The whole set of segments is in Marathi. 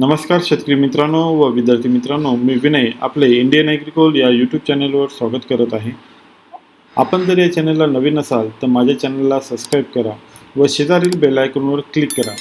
नमस्कार शेतकरी मित्रांनो व विद्यार्थी मित्रांनो मी विनय आपले इंडियन ॲग्रिकोल या यूट्यूब चॅनलवर स्वागत करत आहे. आपण जर या चॅनलला नवीन असाल तर माझ्या चॅनलला सबस्क्राईब करा व शेजारील बेल आयकॉनवर क्लिक करा.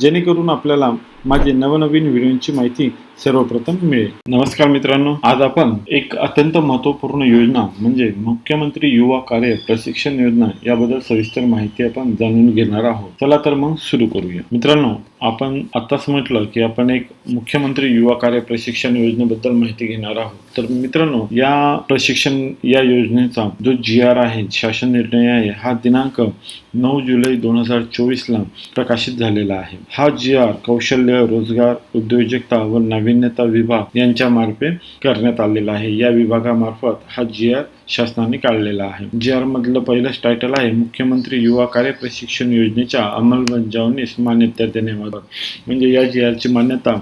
जेणेकरून आपल्याला माझे नवनवीन व्हिडिओची माहिती सर्वप्रथम मिळेल. नमस्कार मित्रांनो आज आपण एक अत्यंत महत्त्वपूर्ण योजना म्हणजे मुख्यमंत्री युवा कार्य प्रशिक्षण योजना याबद्दल सविस्तर माहिती आपण जाणून घेणार आहोत. चला तर मग सुरू करूया. मित्रांनो आपण आत्ताच म्हटलं की आपण एक मुख्यमंत्री युवा कार्य प्रशिक्षण योजनेबद्दल माहिती घेणार आहोत. तर मित्रांनो या प्रशिक्षण या योजनेचा जो जी आर आहे शासन निर्णय आहे हा दिनांक नऊ जुलै दोन हजार चोवीसला प्रकाशित झालेला आहे. हा जी आर कौशल्य रोजगार उद्योजकता व नाविन्यता विभाग यांच्यामार्फे करण्यात आलेला आहे. या विभागामार्फत हा जी आर शासनाने काढलेला आहे. जी आर मधलं पहिलंच टायटल आहे मुख्यमंत्री युवा कार्य प्रशिक्षण योजनेच्या अंमलबजावणीस मान्यता देण्याबाबत म्हणजे या जी आरची मान्यता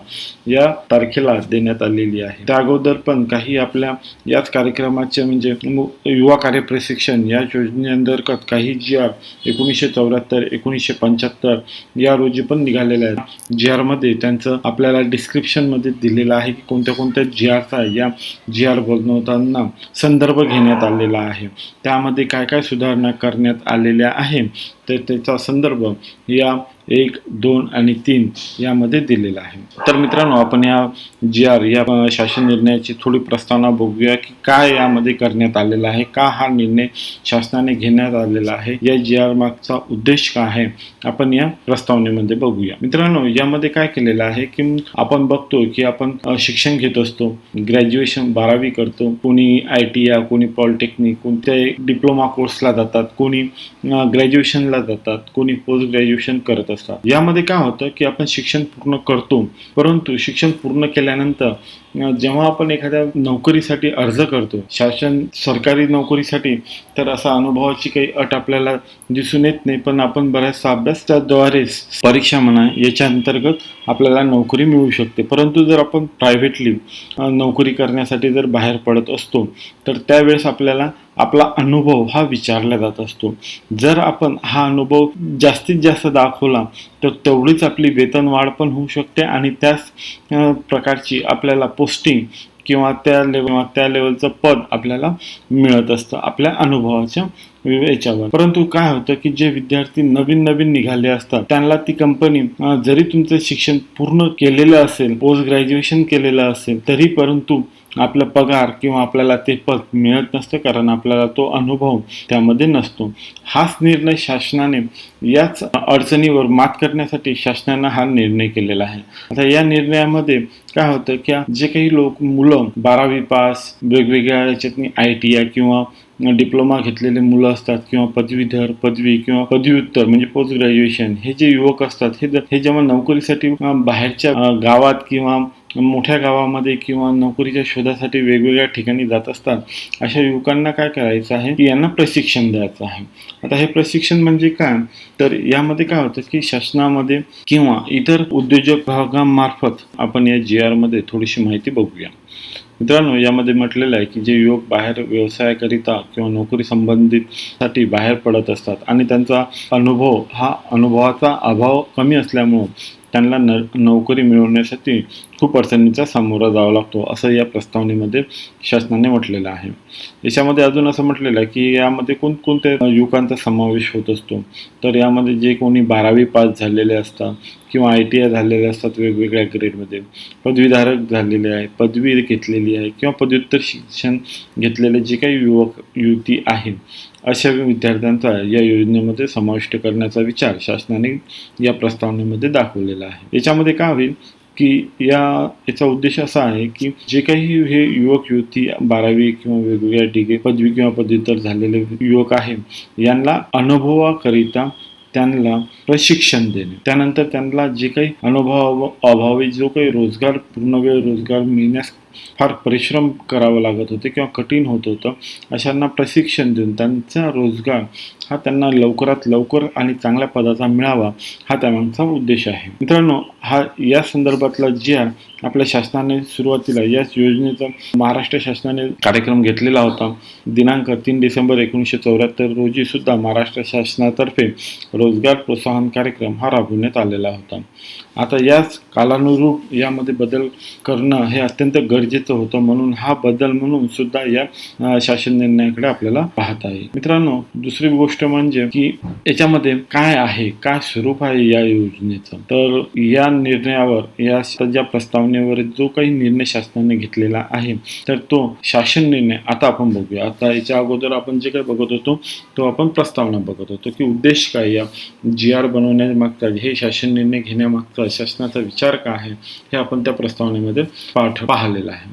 या तारखेला देण्यात आलेली आहे. त्या अगोदर पण काही आपल्या याच कार्यक्रमाचे म्हणजे युवा कार्य प्रशिक्षण या योजनेअंतर्गत काही जी आर एकोणीसशे चौऱ्याहत्तर एकोणीसशे पंच्याहत्तर या रोजी पण निघालेल्या आहेत. जी मध्ये त्यांचं आपल्याला डिस्क्रिप्शनमध्ये दिलेलं आहे की कोणत्या कोणत्या जी आरचा या जी आर बनवताना संदर्भ घेण्यात आलेला आहे. त्यामध्ये काय काय सुधारणा करण्यात आलेल्या आहे तर त्याचा संदर्भ या एक दोन आणि तीन यामध्ये दिलेलं आहे. तर मित्रांनो आपण या जी आर या शासन निर्णयाची थोडी प्रस्तावना बघूया की काय यामध्ये करण्यात आलेला आहे का हा निर्णय शासनाने घेण्यात आलेला आहे या जी आर मागचा उद्देश काय आहे आपण या प्रस्तावनेमध्ये बघूया. मित्रांनो यामध्ये काय केलेलं आहे की आपण बघतो की आपण शिक्षण घेत असतो ग्रॅज्युएशन बारावी करतो कोणी आय टी या कोणी पॉलिटेक्निक कोणत्या डिप्लोमा कोर्सला जातात कोणी ग्रॅज्युएशनला जातात कोणी पोस्ट ग्रॅज्युएशन करत असतात. यामध्ये काय होतं की आपण शिक्षण पूर्ण करतो परंतु शिक्षण पूर्ण केल्यानंतर जेव्हा आपण एखाद्या नोकरीसाठी अर्ज करतो शासन सरकारी नोकरीसाठी तर असा अनुभवाची काही अट आपल्याला दिसून येत नाही. पण आपण बऱ्याचसा अभ्यास त्याद्वारेच परीक्षा म्हणा याच्या अंतर्गत आपल्याला नोकरी मिळू शकते. परंतु जर आपण प्रायव्हेटली नोकरी करण्यासाठी जर बाहेर पडत असतो तर त्यावेळेस आपल्याला आपला अनुभव हा विचारला जात असतो. जर आपण हा अनुभव जास्तीत जास्त दाखवला तर तेवढीच आपली वेतनवाढ पण होऊ शकते आणि त्याच प्रकारची आपल्याला पोस्टिंग किंवा त्या लेवल त्या लेवलचं पद आपल्याला मिळत असतं आपल्या अनुभवाच्या याच्यावर. परंतु काय होतं की जे विद्यार्थी नवीन नवीन निघाले असतात त्यांना ती कंपनी जरी तुमचं शिक्षण पूर्ण केलेलं असेल पोस्ट ग्रॅज्युएशन केलेलं असेल तरी परंतु आपला पगार किंवा आपल्याला ते पद मिळत नसतं कारण आपल्याला तो अनुभव त्यामध्ये नसतो. हाच निर्णय शासनाने याच अडचणीवर मात करण्यासाठी शासनानं हा निर्णय केलेला आहे. आता या निर्णयामध्ये काय होतं की जे काही लोक मुलं बारावी पास वेगवेगळ्या याच्यातनी आय टी आय किंवा डिप्लोमा घेतलेले मुलं असतात किंवा पदवीधर पदवी किंवा पदव्युत्तर म्हणजे पोस्ट ग्रॅज्युएशन हे जे युवक असतात हे हे जेव्हा नोकरीसाठी बाहेरच्या गावात किंवा मोठ्या गावामध्ये किंवा नोकरीच्या शोधासाठी वेगवेगळ्या ठिकाणी जात असतात अशा युवकांना काय करायचं आहे? की यांना प्रशिक्षण द्यायचं आहे. आता हे प्रशिक्षण म्हणजे काय? तर यामध्ये काय होतं की शासनामध्ये किंवा इतर उद्योजक भागामार्फत आपण या जी आरमध्ये थोडीशी माहिती बघूया. मित्रांनो यामध्ये म्हटलेलं आहे की जे युवक बाहेर व्यवसायाकरिता किंवा नोकरी संबंधित साठी बाहेर पडत असतात आणि त्यांचा अनुभव हा अनुभवाचा अभाव कमी असल्यामुळं त्यांना न नोकरी मिळवण्यासाठी खूप अडचणीचा सामोरा जावा लागतो असं या प्रस्तावनेमध्ये शासनाने म्हटलेलं आहे. याच्यामध्ये अजून असं म्हटलेलं आहे की यामध्ये कोणकोणत्या युवकांचा समावेश होत असतो? तर यामध्ये जे कोणी बारावी पास झालेले असतात किंवा आय टी आय झालेले असतात वेगवेगळ्या ग्रेडमध्ये पदवीधारक झालेले आहे पदवी घेतलेली आहे किंवा पदव्युत्तर शिक्षण घेतलेले जे काही युवक युवती आहेत अशा विद्यार्थ्यांचा या योजनेमध्ये समाविष्ट करण्याचा विचार शासनाने या प्रस्तावनेमध्ये दाखवलेला आहे. याच्यामध्ये काय होईल की या याचा उद्देश असा आहे की जे काही हे युवक युवती बारावी किंवा वेगवेगळ्या डिग्री पदवी किंवा पदव्युत्तर झालेले युवक आहे यांना अनुभवाकरिता त्यांना प्रशिक्षण देणे. त्यानंतर त्यांना जे काही अनुभव अभावी जो काही रोजगार पूर्ण वेळ रोजगार मिळण्यास फार परिश्रम करावं लागत होते किंवा कठीण होत होतं. अशांना प्रशिक्षण देऊन त्यांचा रोजगार हा त्यांना लवकरात लवकर आणि चांगल्या पदाचा मिळावा हा त्यामागचा उद्देश आहे. मित्रांनो हा या संदर्भातला जी आर आपल्या शासनाने सुरुवातीला याच योजनेचा महाराष्ट्र शासनाने कार्यक्रम घेतलेला होता. दिनांक तीन डिसेंबर एकोणीसशे चौऱ्याहत्तर रोजी सुद्धा महाराष्ट्र शासनातर्फे रोजगार प्रोत्साहन कार्यक्रम हा राबवण्यात आलेला होता. आता याच कालानुरूप यामध्ये बदल करणं हे अत्यंत गरजेचं होतं म्हणून हा बदल म्हणून सुद्धा या शासन निर्णयाकडे आपल्याला पाहता येईल मित्रांनो दुसरी गोष्ट म्हणजे की याच्यामध्ये काय आहे काय स्वरूप आहे या योजनेचं? तर या निर्णयावर या ज्या प्रस्तावनेवर जो काही निर्णय शासनाने घेतलेला आहे तर तो शासन निर्णय आता आपण बघूया. आता याच्या अगोदर आपण जे काही बघत होतो तो आपण प्रस्तावना बघत होतो की उद्देश काय या जी आर बनवण्यामागचा हे शासन निर्णय घेण्यामागचा शासनाचा विचार काय आहे हे आपण त्या प्रस्तावनेमध्ये पाठ पाहिलेलं आहे.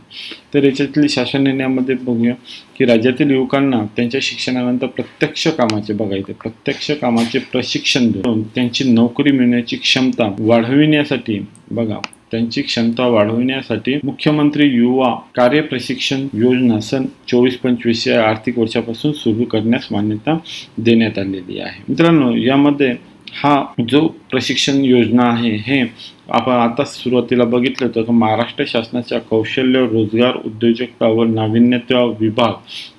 तर याच्यातली शासन निर्णयामध्ये बघूया की राज्यातील युवकांना त्यांच्या शिक्षणानंतर प्रत्यक्ष कामाचे बघायचे प्रत्यक्ष कामाचे प्रशिक्षण देऊन त्यांची नोकरी मिळण्याची क्षमता वाढविण्यासाठी बघा त्यांची क्षमता वाढविण्यासाठी मुख्यमंत्री युवा कार्य प्रशिक्षण योजना सन चोवीस पंचवीस या आर्थिक वर्षापासून सुरू करण्यास मान्यता देण्यात आलेली आहे. मित्रांनो यामध्ये हा जो प्रशिक्षण योजना आहे हे आपण आता सुरुवातीला बघितलं होतं. की महाराष्ट्र शासनाच्या कौशल्य रोजगार उद्योजकता व नाविन्यता विभाग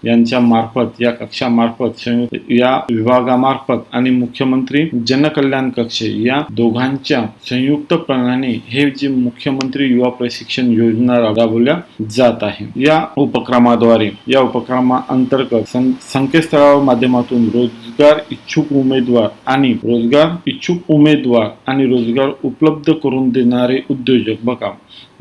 यांच्या मार्फत या कक्षामार्फत संयुक्त या विभागामार्फत आणि मुख्यमंत्री जनकल्याण कक्ष या दोघांच्या संयुक्त प्रणाली हे जे मुख्यमंत्री युवा प्रशिक्षण योजना राबवल्या जात आहे. या उपक्रमाद्वारे या उपक्रमाअंतर्गत सं- संकेतस्थळावर माध्यमातून रोजगार इच्छुक उमेदवार आणि रोजगार इच्छुक उमेदवार आणि रोजगार उपलब्ध करून देणारे उद्योजक बघा.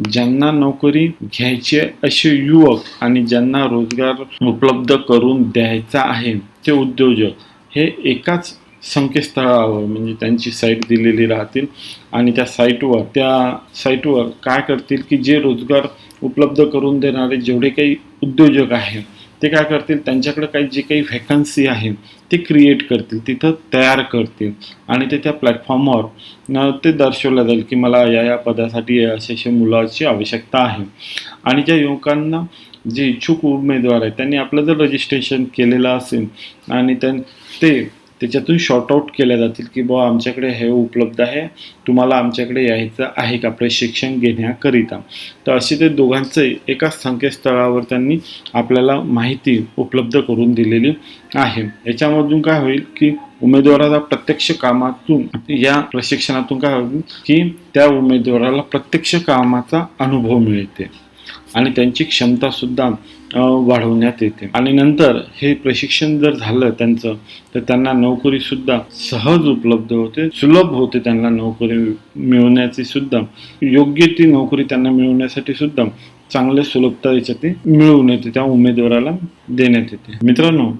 ज्यांना नोकरी घ्यायची आहे असे युवक आणि ज्यांना रोजगार उपलब्ध करून द्यायचा आहे ते उद्योजक हे एकाच संकेतस्थळावर म्हणजे त्यांची साईट दिलेली राहतील आणि त्या साईटवर त्या साईटवर काय करतील की जे रोजगार उपलब्ध करून देणारे जेवढे काही उद्योजक आहेत ते काय करतील? त्यांच्याकडे काही जे काही व्हॅकन्सी आहे ते क्रिएट करतील तिथं तयार करतील. आणि ते त्या प्लॅटफॉर्मवर ते दर्शवलं जाईल की मला या या पदासाठी या अशा मुलाची आवश्यकता आहे. आणि ज्या युवकांना जे इच्छुक उमेदवार आहेत त्यांनी आपलं जर रजिस्ट्रेशन केलेलं असेल आणि त्यां ते त्याच्यातून शॉर्ट आऊट केल्या जातील की बुवा आमच्याकडे हे उपलब्ध आहे तुम्हाला आमच्याकडे यायचं आहे का प्रशिक्षण घेण्याकरिता? तर असे ते दोघांचं एकाच संकेतस्थळावर त्यांनी आपल्याला माहिती उपलब्ध करून दिलेली आहे. याच्यामधून काय होईल की उमेदवाराला प्रत्यक्ष कामातून या प्रशिक्षणातून काय होईल की त्या उमेदवाराला प्रत्यक्ष कामाचा अनुभव मिळते. आणि त्यांची क्षमतासुद्धा वाढवण्यात येते. आणि नंतर हे प्रशिक्षण जर झालं त्यांचं तर त्यांना नोकरी सुद्धा सहज उपलब्ध होते सुलभ होते त्यांना नोकरी मिळवण्याची सुद्धा. योग्य ती नोकरी त्यांना मिळवण्यासाठी सुद्धा चांगले सुलभता याच्यात मिळवून येते त्या उमेदवाराला देण्यात येते. मित्रांनो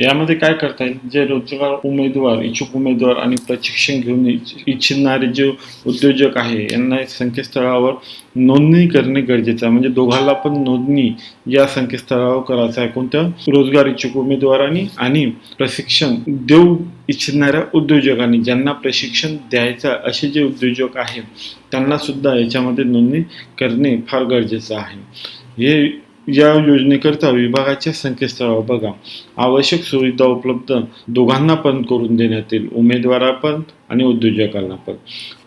यामध्ये काय करता येईल? जे रोजगार उमेदवार इच्छुक उमेदवार आणि प्रशिक्षण घेऊन इच्छ- इच्छिणारे जे उद्योजक आहे यांना संकेतस्थळावर नोंदणी करणे गरजेचं आहे. म्हणजे दोघांना पण नोंदणी या संकेतस्थळावर करायचं आहे. कोणत्या रोजगार इच्छुक उमेदवारांनी आणि प्रशिक्षण देऊ इच्छिणाऱ्या उद्योजकांनी ज्यांना प्रशिक्षण द्यायचं असे जे उद्योजक आहेत त्यांना सुद्धा याच्यामध्ये नोंदणी करणे फार गरजेचं आहे. हे या योजनेकरता विभागाच्या संकेतस्थळावर बघा. आवश्यक सुविधा उपलब्ध दोघांना पण करून देण्यात येईल. उमेदवारा पण आणि उद्योजकांना पण.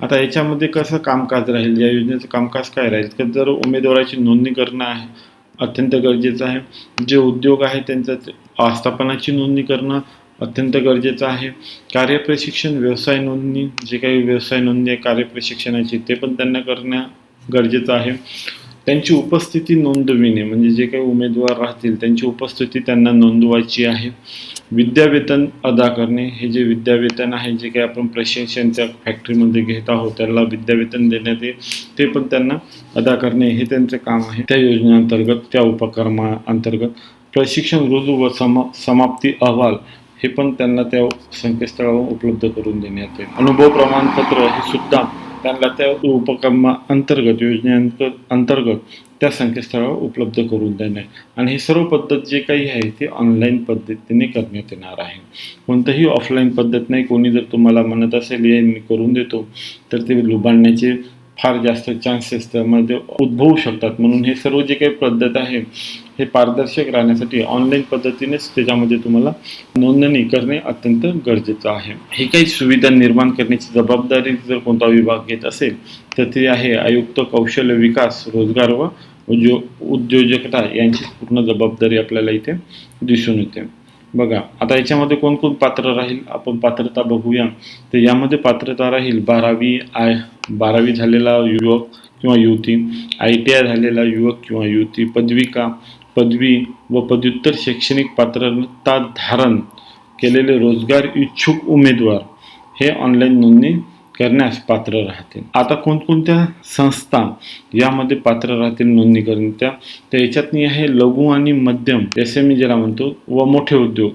आता याच्यामध्ये कसं कामकाज राहील? या योजनेचं कामकाज काय राहील? तर जर उमेदवाराची नोंदणी करणं आहे अत्यंत गरजेचं आहे. जे उद्योग आहे त्यांचं ते आस्थापनाची नोंदणी करणं अत्यंत गरजेचं आहे. कार्यप्रशिक्षण व्यवसाय नोंदणी जे काही व्यवसाय नोंदणी आहे कार्यप्रशिक्षणाची ते पण त्यांना करणं गरजेचं आहे. त्यांची उपस्थिती नोंदविणे म्हणजे जे काही उमेदवार राहतील त्यांची उपस्थिती त्यांना नोंदवायची आहे. विद्यावेतन अदा करणे हे जे विद्यावेतन आहे जे काही आपण प्रशिक्षणच्या फॅक्टरीमध्ये घेत आहोत त्याला विद्यावेतन देण्यात येईल ते पण त्यांना अदा करणे हे त्यांचं काम आहे. त्या योजनेअंतर्गत त्या उपक्रमा अंतर्गत प्रशिक्षण रुजू व समा समाप्ती अहवाल हे पण त्यांना त्या संकेतस्थळावर उपलब्ध करून देण्यात येईल. अनुभव प्रमाणपत्र हे सुद्धा त्यांना त्या उपक्रमा अंतर्गत योजनेअंतर्गत अंतर्गत त्या संकेतस्थळावर उपलब्ध करून देणे. आणि ही सर्व पद्धत जे काही आहे ती ऑनलाईन पद्धतीने करण्यात येणार आहे. कोणतंही ऑफलाईन पद्धत नाही. कोणी जर तुम्हाला म्हणत असेल हे मी करून देतो तर ते लुबाडण्याचे फार जास्त चान्सेस त्यामध्ये म्हणजे उद्भवू शकतात. म्हणून हे सर्व जे काही पद्धत आहे हे पारदर्शक राहण्यासाठी ऑनलाईन पद्धतीनेच त्याच्यामध्ये तुम्हाला नोंदणी करणे अत्यंत गरजेचं आहे. ही काही सुविधा निर्माण करण्याची जबाबदारी जर कोणता विभाग घेत असेल तर ते आहे आयुक्त कौशल्य विकास रोजगार व उद्योग उद्योजकता यांची पूर्ण जबाबदारी आपल्याला इथे दिसून येते. बघा आता याच्यामध्ये कोण कोण पात्र राहील? आपण पात्रता बघूया. तर यामध्ये पात्रता राहील बारावी आय बारावी झालेला युवक किंवा युवती आय टी आय झालेला युवक किंवा युवती पदविका पदवी व पदव्युत्तर शैक्षणिक पात्रता धारण केलेले रोजगार इच्छुक उमेदवार. हे ऑनलाईन नोंदणी करण्यास पात्र राहतील. आता कोणकोणत्या संस्था यामध्ये पात्र राहतील नोंदणी करण्याच्या तर याच्यातनी आहे लघु आणि मध्यम एस एम ज्याला म्हणतो व मोठे उद्योग.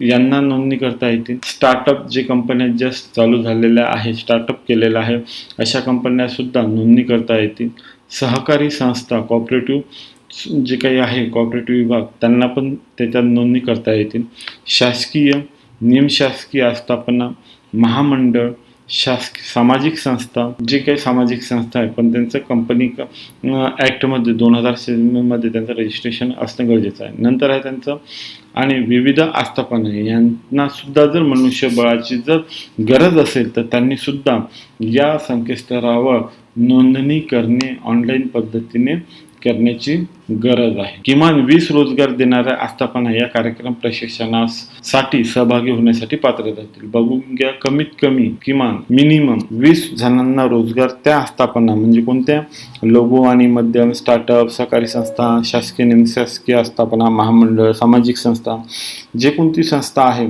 यांना नोंदणी करता येतील. स्टार्टअप जे कंपन्या जस्ट चालू झालेल्या आहे स्टार्टअप केलेलं आहे अशा कंपन्यासुद्धा नोंदणी करता येतील. सहकारी संस्था कॉपरेटिव्ह जे काही आहे कॉपरेटिव्ह विभाग त्यांना पण त्याच्यात नोंदणी करता येतील. शासकीय निमशासकीय आस्थापना महामंडळ शासकीय सामाजिक संस्था जे काही सामाजिक संस्था आहे पण त्यांचं कंपनी ॲक्टमध्ये दोन हजार सेवनमध्ये त्यांचं रजिस्ट्रेशन असणं गरजेचं आहे. नंतर आहे त्यांचं आणि विविध आस्थापना आहे. सुद्धा जर मनुष्यबळाची जर गरज असेल तर त्यांनीसुद्धा या संकेतस्थळावर नोंदणी करणे ऑनलाईन पद्धतीने करण्याची गरज आहे. किमान वीस रोजगार देणाऱ्या आस्थापना या कार्यक्रम प्रशिक्षणासाठी सहभागी होण्यासाठी पात्र जातील बघून घ्या कमीत कमी किमान मिनिमम वीस जणांना रोजगार त्या आस्थापना म्हणजे कोणत्या लघु आणि मध्यम स्टार्टअप सहकारी संस्था शासकीय निमशासकीय आस्थापना महामंडळ सामाजिक संस्था जे कोणती संस्था आहे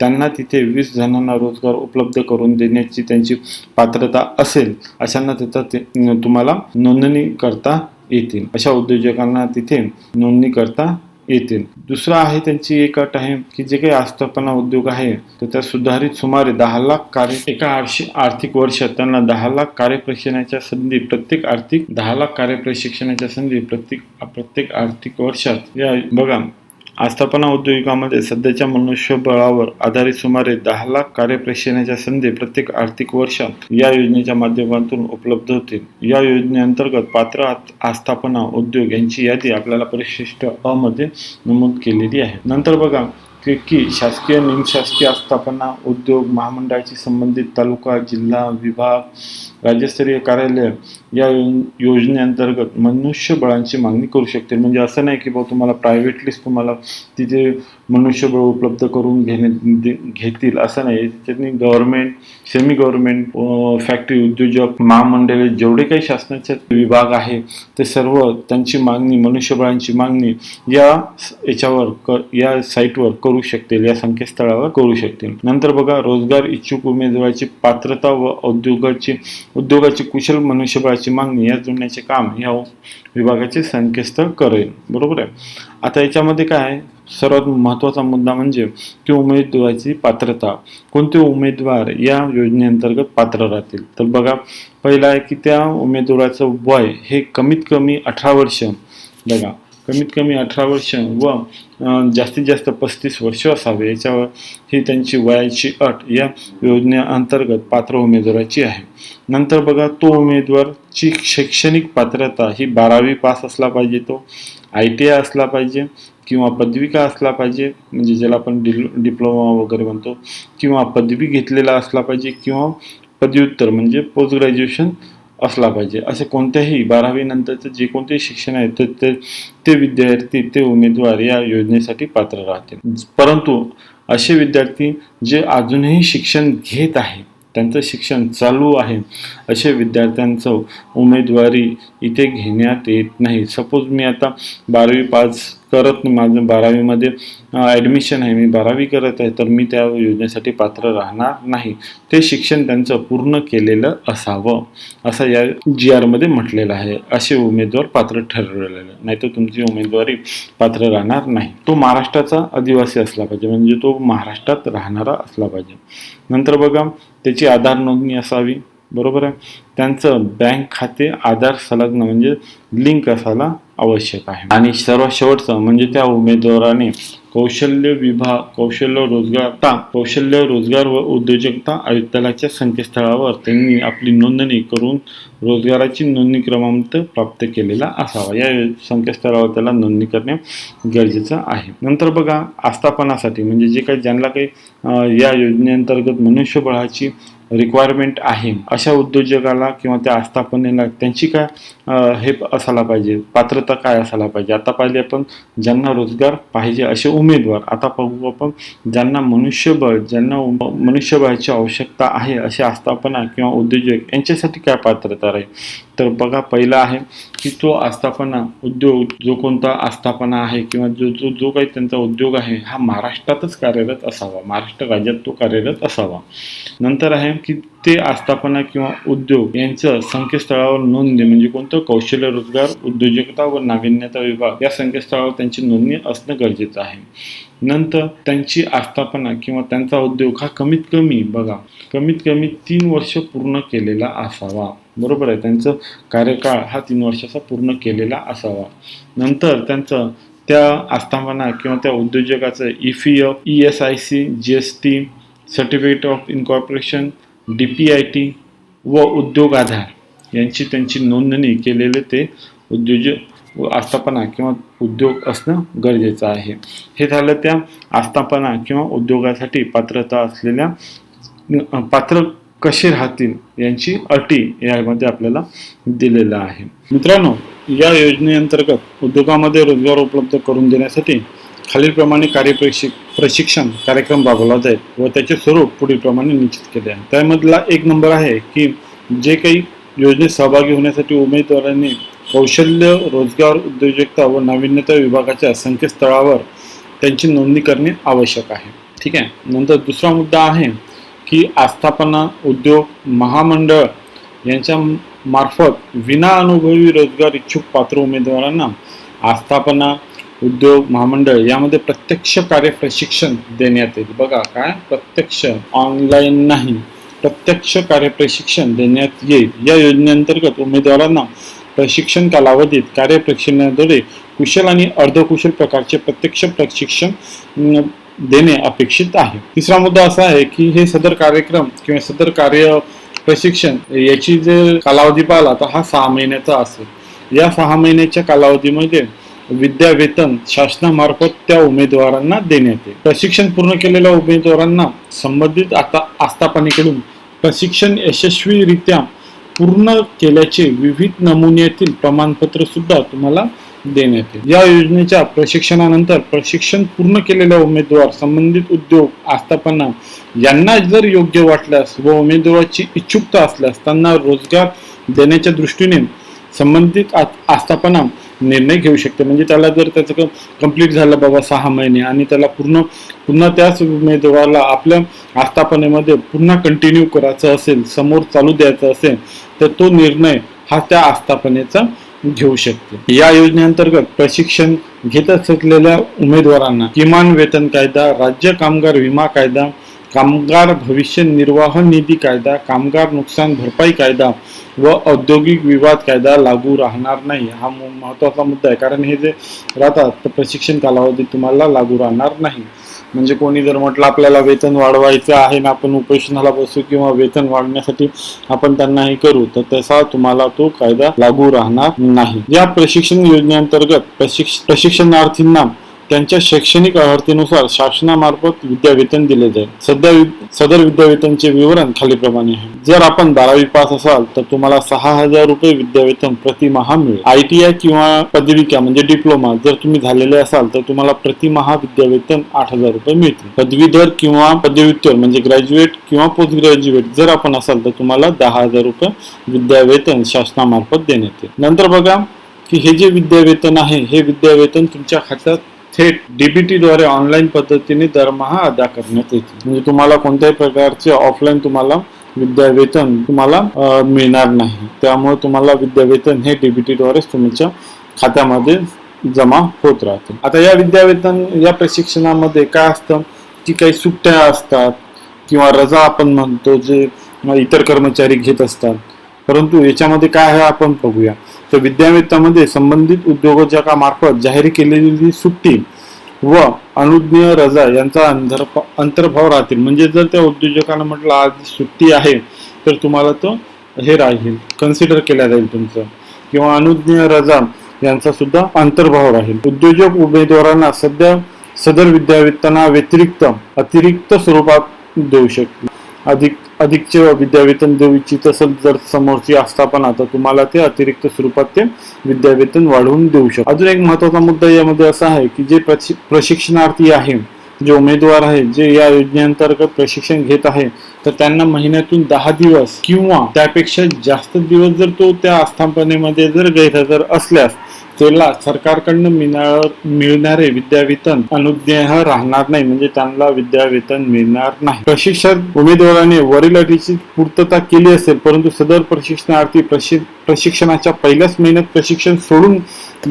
त्यांना तिथे वीस जणांना रोजगार उपलब्ध करून देण्याची त्यांची पात्रता असेल अशांना तिथं ते तुम्हाला नोंदणी करता येतील. अशा उद्योजकांना तिथे नोंदणी करता येतील. दुसरं आहे त्यांची एक अट आहे की जे काही आस्थापना उद्योग आहे तर त्या सुधारित सुमारे दहा लाख कार्य एका आर्थिक वर्षात त्यांना दहा लाख कार्यप्रशिक्षणाच्या संधी प्रत्येक आर्थिक दहा लाख कार्यप्रशिक्षणाच्या संधी प्रत्येक प्रत्येक आर्थिक वर्षात या बघा आस्थापना उद्योगामध्ये सध्याच्या मनुष्यबळावर आधारित सुमारे दहा लाख कार्यप्रशिक्षणाच्या संधी प्रत्येक आर्थिक वर्षात या योजनेच्या माध्यमातून उपलब्ध होतील. या योजनेअंतर्गत पात्र आस्थापना उद्योग यांची यादी आपल्याला परिशिष्ट अ मध्ये नमूद केलेली आहे. नंतर बघा की की शासकीय निमशासकीय आस्थापना उद्योग महामंडळाशी संबंधित तालुका जिल्हा विभाग राज्यस्तरीय कार्यालय या योजनेअंतर्गत मनुष्यबळांची मागणी करू शकतील. म्हणजे असं नाही की बाबा तुम्हाला प्रायव्हेटलीच तुम्हाला तिथे मनुष्यबळ उपलब्ध करून घेणे घेतील. असं नाही. त्याच्यातनी गव्हर्नमेंट सेमी गव्हर्नमेंट फॅक्टरी उद्योजक महामंडळे जेवढे काही शासनाचे विभाग आहे ते सर्व त्यांची मागणी मनुष्यबळांची मागणी या याच्यावर क या साईटवर करू शकतील या संकेतस्थळावर करू शकतील. नंतर बघा रोजगार इच्छुक उमेदवाराची पात्रता व उद्योगाची उद्योगाची कुशल मनुष्यबळाची मागणी या जोडण्याचे काम या विभागाचे संकेतस्थळ करेल. बरोबर आहे? आता याच्यामध्ये काय आहे? सर्वात महत्त्वाचा मुद्दा म्हणजे की उमेदवाराची पात्रता. कोणते उमेदवार या योजनेअंतर्गत पात्र राहतील? तर बघा पहिला आहे की त्या उमेदवाराचं वय हे कमीत कमी अठरा वर्ष. बघा कमीत कमी अठरा वर्ष व जास्तीत जास्त पस्तीस वर्ष असावे. याच्यावर ही त्यांची वयाची अट या योजनेअंतर्गत पात्र उमेदवाराची आहे. नंतर बघा तो उमेदवारची शैक्षणिक पात्रता ही बारावी पास असला पाहिजे तो आय टी आय असला पाहिजे किंवा पदविका असला पाहिजे म्हणजे ज्याला आपण डि डिप्लोमा वगैरे म्हणतो किंवा पदवी घेतलेला असला पाहिजे किंवा पदव्युत्तर म्हणजे पोस्ट ग्रॅज्युएशन असला पाहिजे. असे कोणत्याही बारावी नंतरचं जे कोणतेही शिक्षण आहे तर ते ते विद्यार्थी ते उमेदवार या योजनेसाठी पात्र राहतील. परंतु असे विद्यार्थी जे अजूनही शिक्षण घेत आहे त्यांचं शिक्षण चालू आहे असे विद्यार्थ्यांचं उमेदवारी इथे घेण्यात येत नाही. सपोज मी आता बारावी पास करत माझं बारावीमध्ये ॲडमिशन आहे. मी बारावी करत आहे तर मी त्या योजनेसाठी पात्र राहणार नाही. ते शिक्षण त्यांचं पूर्ण केलेलं असावं असं या जी आरमध्ये म्हटलेलं आहे. असे उमेदवार पात्र ठरवलेलं नाही तर तुमची उमेदवारी पात्र राहणार नाही. तो महाराष्ट्राचा आदिवासी असला पाहिजे. म्हणजे तो महाराष्ट्रात राहणारा असला पाहिजे. नंतर बघा त्याची आधार नोंदणी असावी. बरोबर आहे? त्यांचं बँक खाते आधार संलग्न म्हणजे लिंक असायला आवश्यक आहे. आणि सर्वात शेवटचं म्हणजे त्या उमेदवाराने कौशल्य विभाग कौशल्य रोजगारता कौशल्य रोजगार व उद्योजकता आयुक्तालयाच्या संकेतस्थळावर त्यांनी आपली नोंदणी करून रोजगाराची नोंदणी क्रमांक प्राप्त केलेला असावा. या संकेतस्थळावर त्याला नोंदणी करणे गरजेचं आहे. नंतर बघा आस्थापनासाठी म्हणजे जे काही ज्यांना काही या योजनेअंतर्गत मनुष्यबळाची रिक्वायरमेंट आहे. अशा उद्योजकाला किंवा त्या आस्थापनेला त्यांची काय हे असायला पाहिजे पात्रता काय असायला पाहिजे? आता पाहिजे आपण ज्यांना रोजगार पाहिजे असे उमेदवार आता पाहू आपण ज्यांना मनुष्यबळ ज्यांना मनुष्यबळाची आवश्यकता आहे अशी आस्थापना किंवा उद्योजक यांच्यासाठी काय पात्रता राहील? तर बघा पहिला आहे की तो आस्थापना उद्योग जो कोणता आस्थापना आहे किंवा जो जो जो काही त्यांचा उद्योग आहे हा महाराष्ट्रातच कार्यरत असावा. महाराष्ट्र राज्यात तो कार्यरत असावा. नंतर आहे की ते आस्थापना किंवा उद्योग यांचं संकेतस्थळावर नोंदणी म्हणजे कोणतं? कौशल्य रोजगार उद्योजकता व नाविन्यता विभाग. या संकेतस्थळावर त्यांची नोंदणी असणं गरजेचं आहे. नंतर त्यांची आस्थापना किंवा त्यांचा उद्योग हा कमीत कमी बघा कमीत कमी तीन वर्ष पूर्ण केलेला असावा. बरोबर आहे? त्यांचं कार्यकाळ हा तीन वर्षाचा पूर्ण केलेला असावा. नंतर त्यांचं त्या आस्थापना किंवा त्या उद्योजकाचं E P F E S I C G S T certificate of incorporation D P I I T Udyog Aadhaar यांची त्यांची नोंदणी केलेले ते उद्योजक व आस्थापना किंवा उद्योग असणं गरजेचं आहे. हे झालं त्या आस्थापना किंवा उद्योगासाठी पात्रता असलेल्या पात्र कसे राहतील यांची अटी यामध्ये आपल्याला दिलेलं आहे. मित्रांनो या योजनेअंतर्गत उद्योगामध्ये रोजगार उपलब्ध करून देण्यासाठी खालीलप्रमाणे कार्यप्रशिक प्रशिक्षण कार्यक्रम राबवला जाईल व त्याचे स्वरूप पुढीलप्रमाणे निश्चित केले आहे. त्यामधला एक नंबर आहे की जे काही योजनेत सहभागी होण्यासाठी उमेदवारांनी कौशल्य रोजगार उद्योजकता व नाविन्यता विभागाच्या संकेतस्थळावर त्यांची नोंदणी करणे आवश्यक आहे. ठीक आहे? नंतर दुसरा मुद्दा आहे की आस्थापना उद्योग महामंडळ यांच्या मार्फत विना अनुभवी रोजगार इच्छुक पात्र उमेदवारांना आस्थापना उद्योग महामंडळ यामध्ये प्रत्यक्ष कार्य प्रशिक्षण देण्यात येईल. बघा काय? प्रत्यक्ष ऑनलाईन नाही. प्रत्यक्ष कार्य प्रशिक्षण देण्यात येईल. या योजनेअंतर्गत उमेदवारांना प्रशिक्षण कालावधीत कार्य प्रशिक्षणाद्वारे कुशल आणि अर्धकुशल प्रकारचे प्रत्यक्ष प्रशिक्षण देणे अपेक्षित आहे. तिसरा मुद्दा असा आहे की हे सदर कार्यक्रम किंवा सदर कार्य प्रशिक्षण याची जे कालावधी पाहिला तर हा सहा महिन्याचा असेल. या सहा महिन्याच्या कालावधीमध्ये विद्या वेतन शासनामार्फत त्या उमेदवारांना देण्यात येईल. प्रशिक्षण पूर्ण केलेल्या उमेदवारांना संबंधित आता आस्थापनेकडून प्रशिक्षण यशस्वीरित्या पूर्ण केल्याचे विविध नमुन्यातील प्रमाणपत्र सुद्धा तुम्हाला देण्यात येईल. या योजनेच्या प्रशिक्षणानंतर प्रशिक्षण पूर्ण केलेल्या उमेदवार संबंधित उद्योग आस्थापना यांना जर योग्य वाटल्यास व उमेदवाराची इच्छुकता असल्यास त्यांना रोजगार देण्याच्या दृष्टीने संबंधित आ- आस्थापना निर्णय घेऊ शकते. म्हणजे त्याला जर त्याचं कंप्लीट झालं बाबा सहा महिने आणि त्याला पूर्ण पुन्हा त्याच उमेदवाराला आपल्या आस्थापनेमध्ये पुन्हा कंटिन्यू करायचं असेल समोर चालू द्यायचं असेल तर तो निर्णय हा त्या आस्थापनेचा घेऊ शकते. या योजनेअंतर्गत प्रशिक्षण घेत असलेल्या उमेदवारांना किमान वेतन कायदा राज्य कामगार विमा कायदा कामगार भविष्य निर्वाह निधी कायदा कामगार नुकसान भरपाई कायदा व औद्योगिक विवाद कायदा लागू राहणार नाही. हा मु- महत्त्वाचा मुद्दा आहे. कारण हे जे राहतात तर प्रशिक्षण कालावधी तुम्हाला लागू राहणार नाही. म्हणजे कोणी जर म्हटलं आपल्याला वेतन वाढवायचं आहे ना आपण उपोषणाला बसू किंवा वेतन वाढवण्यासाठी आपण त्यांना हे करू तर तसा तुम्हाला तो कायदा लागू राहणार नाही. या प्रशिक्षण योजनेअंतर्गत प्रशिक्ष प्रशिक्षणार्थींना त्यांच्या शैक्षणिक अर्हतेनुसार शासनामार्फत विद्यावेतन दिले जाईल. सध्या वि- सदर विद्यावेतनचे विवरण खालीप्रमाणे आहे. जर आपण बारावी पास असाल तर तुम्हाला सहा हजार रुपये विद्यावेतन प्रतिमाहा मिळेल. आय टी आय किंवा पदविका म्हणजे डिप्लोमा जर तुम्ही झालेले असाल तर तुम्हाला प्रतिमाहा विद्यावेतन आठ हजार रुपये मिळतील. पदवीधर किंवा पदव्युत्तर म्हणजे ग्रॅज्युएट किंवा पोस्ट ग्रॅज्युएट जर आपण असाल तर तुम्हाला दहा हजार रुपये विद्यावेतन शासनामार्फत देण्यात येईल. नंतर बघा की हे जे विद्यावेतन आहे हे विद्यावेतन तुमच्या खात्यात थेट डीबीटी द्वारे ऑनलाईन पद्धतीने दरमहा अदा करण्यात येते. म्हणजे तुम्हाला कोणत्याही प्रकारचे ऑफलाईन तुम्हाला विद्यावेतन तुम्हाला मिळणार नाही. त्यामुळे तुम्हाला विद्यावेतन हे डीबीटी द्वारेच तुमच्या खात्यामध्ये जमा होत राहते. आता या विद्यावेतन या प्रशिक्षणामध्ये काय असतं की काही सुट्ट्या असतात किंवा रजा आपण म्हणतो जे इतर कर्मचारी घेत असतात. परंतु याच्यामध्ये काय आहे आपण बघूया. तर विद्यावेतनामध्ये संबंधित उद्योजकामार्फत जाहीर केलेली सुट्टी व अनुज्ञेय रजा यांचा अंतर्भाव राहतील. म्हणजे जर त्या उद्योजकांना म्हटलं आज सुट्टी आहे तर तुम्हाला तो हे राहील कन्सिडर केला जाईल तुमचं. किंवा अनुज्ञेय रजा यांचा सुद्धा अंतर्भाव राहील. उद्योजक उमेदवारांना सध्या सदर विद्यावेतना व्यतिरिक्त अतिरिक्त स्वरूपात देऊ शकते अधिक अधिकचे विद्यावेतन देऊ इच्छित असेल जर समोरची आस्थापना तर तुम्हाला ते अतिरिक्त स्वरूपात ते विद्यावेतन वाढवून देऊ शकतो. अजून एक महत्त्वाचा मुद्दा यामध्ये असा आहे की जे प्रशिक्षणार्थी आहे जे उमेदवार आहे जे या योजनेअंतर्गत प्रशिक्षण घेत आहे तर त्यांना महिन्यातून दहा दिवस किंवा त्यापेक्षा जास्त दिवस जर तो त्या आस्थापनेमध्ये जर गैरहजर असल्यास त्याला सरकारकडनं मिळणार मिळणारे विद्यावेतन अनुज्ञेय राहणार नाही. म्हणजे त्यांना विद्यावेतन मिळणार नाही. प्रशिक्षण उमेदवाराने वरील अटीची पूर्तता केली असेल परंतु सदर प्रशिक्षणार्थी प्रशिक्षणाच्या पहिल्याच महिन्यात प्रशिक्षण सोडून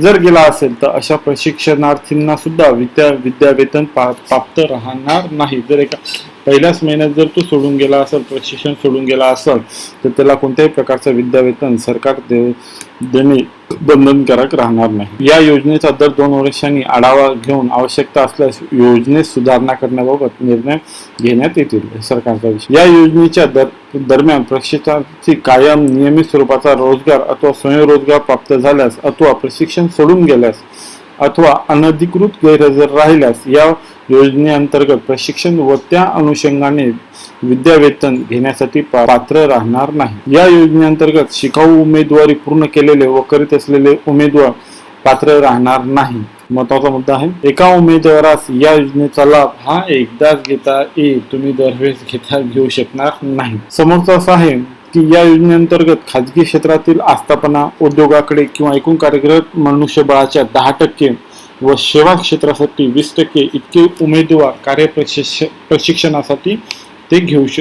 जर गेला असेल तर अशा प्रशिक्षणार्थींना सुद्धा विद्या विद्यावेतन प्राप्त राहणार नाही. जर एका पहिल्याच महिन्यात जर तो सोडून गेला असेल प्रशिक्षण सोडून गेला असेल तर त्याला कोणत्याही प्रकारचं विद्यावेतन सरकार दे देणे बंधनकारक राहणार नाही. या योजनेचा दर दोन वर्षांनी आढावा घेऊन आवश्यकता असल्यास योजनेत सुधारणा करण्याबाबत निर्णय घेण्यात येतील सरकारचा विषय. या योजनेच्या दर दरम्यान प्रशिक्षणार्थी कायम नियमित स्वरूपाचा रोजगार अथवा स्वयंरोजगार प्राप्त झाल्यास अथवा प्रशिक्षण सोडून गेल्यास अथवा अनधिकृत गैरहजर राहिल्यास या योजनेअंतर्गत प्रशिक्षण व त्या अनुषंगाने विद्यावेतन घेण्यासाठी पात्र राहणार नाही. या योजनेअंतर्गत शिकाऊ उमेदवारी पूर्ण केलेले व करीत असलेले उमेदवार पात्र राहणार नाही. महत्त्वाचा मुद्दा आहे. एका उमेदवारास या योजनेचा लाभ हा एकदाच घेता येईल तुम्ही दरवेळेस घेता घेऊ शकणार नाही. समोरचं असं आहे की या योजनेअंतर्गत खाजगी क्षेत्रातील आस्थापना उद्योगाकडे किंवा एकूण कार्यरत मनुष्यबळाच्या दहा टक्के व सेवा क्षेत्रासाठी वीस टक्के इतके उमेदवार कार्य प्रशिक्ष प्रशिक्षणासाठी ते घेऊ श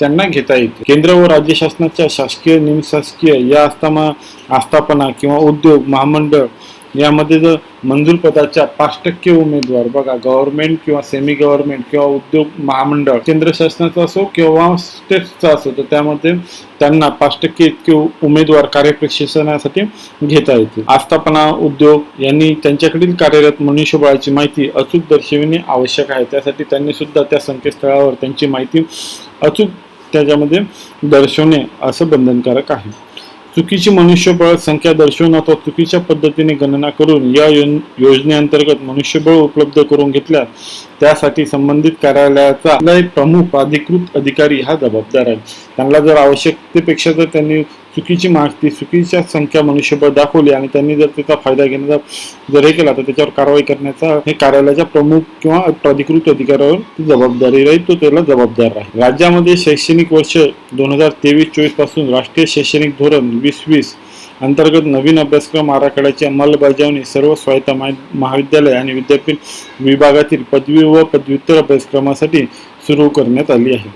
त्यांना घेता येते केंद्र व राज्य शासनाच्या शासकीय निमशासकीय या आस्थामा आस्थापना किंवा उद्योग महामंडळ यामध्ये जर मंजूर पदाच्या पाच टक्के उमेदवार बघा गव्हर्नमेंट किंवा सेमी गव्हर्नमेंट किंवा उद्योग महामंडळ केंद्र शासनाचा असो किंवा स्टेटचा असो तर त्यामध्ये त्यांना पाच टक्के इतके उमेदवार कार्यप्रशिक्षणासाठी घेता येतील. आस्थापना उद्योग यांनी त्यांच्याकडील कार्यरत मनुष्यबळाची माहिती अचूक दर्शविणे आवश्यक आहे. त्यासाठी त्यांनी सुद्धा त्या संकेतस्थळावर त्यांची माहिती अचूक त्याच्यामध्ये दर्शवणे असं बंधनकारक आहे. चुकीची मनुष्यबळ संख्या दर्शवून अथवा चुकीच्या पद्धतीने गणना करून या योजनेअंतर्गत मनुष्यबळ उपलब्ध करून घेतल्यास त्यासाठी संबंधित कार्यालयाचा प्रमुख अधिकृत अधिकारी हा जबाबदार आहे. त्यांना जर आवश्यकतेपेक्षा जर त्यांनी चुकीची माहिती चुकीच्या संख्या मनुष्यबळ दाखवली आणि त्यांनी जर त्याचा फायदा घेण्याचा जर हे केला तर त्याच्यावर कारवाई करण्याचा हे कार्यालयाच्या प्रमुख किंवा प्राधिकृत अधिकाऱ्यावर जबाबदारी राहील तो त्याला जबाबदार राहील. राज्यामध्ये शैक्षणिक वर्ष दोन हजार तेवीस चोवीसपासून राष्ट्रीय शैक्षणिक धोरण वीस वीस अंतर्गत नवीन अभ्यासक्रम आराखड्याची अंमलबजावणी सर्व स्वायत्त महा- महाविद्यालय आणि विद्यापीठ विभागातील पदवी व पदव्युत्तर अभ्यासक्रमासाठी सुरू करण्यात आली आहे.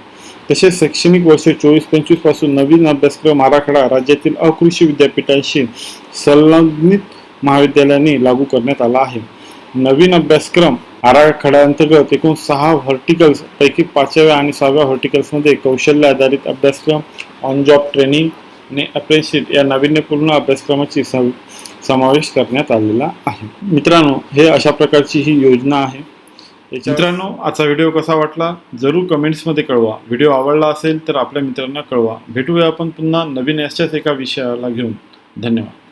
तसेच शैक्षणिक वर्ष चोवीस पंचवीसपासून नवीन अभ्यासक्रम आराखडा राज्यातील अकृषी विद्यापीठांशी संलग्नित महाविद्यालयाने लागू करण्यात आला आहे. नवीन अभ्यासक्रम आराखड्याअंतर्गत एकूण सहा व्हर्टिकल्स पैकी पाचव्या आणि सहाव्या व्हर्टिकल्समध्ये कौशल्य आधारित अभ्यासक्रम ऑन जॉब ट्रेनिंग आणि अप्रेंशिप या नाविन्यपूर्ण अभ्यासक्रमाची सम- समावेश करण्यात आलेला आहे. मित्रांनो हे अशा प्रकारची ही योजना आहे. मित्रांनो आजचा व्हिडिओ कसा वाटला? जरूर कमेंट्समध्ये कळवा. व्हिडिओ आवडला असेल तर आपल्या मित्रांना कळवा. भेटूया आपण पुन्हा नवीन याच्याच एका विषयाला घेऊन. धन्यवाद.